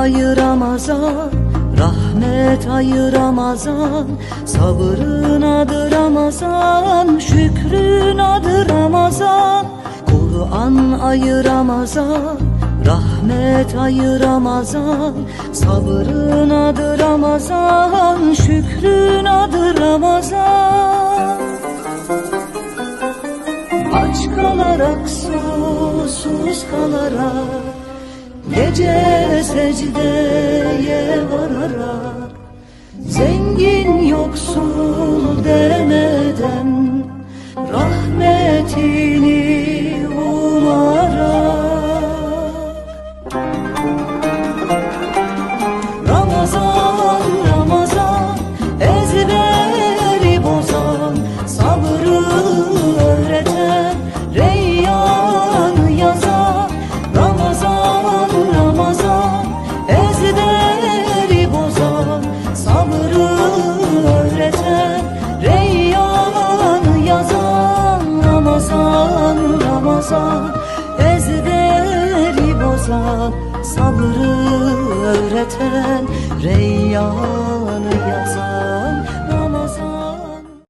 ayı Ramazan Rahmet ayı Ramazan Sabrın adı Ramazan Şükrün adı Ramazan Kur'an ayı Ramazan Rahmet ayı Ramazan Sabrın adı Ramazan Şükrün adı Ramazan Aç kalarak susuz kalarak Gece secdeye vararak Zengin yoksul demeden Rahmetini Ramazan Ezberi bozan Sabrı öğreten Reyyanı yazan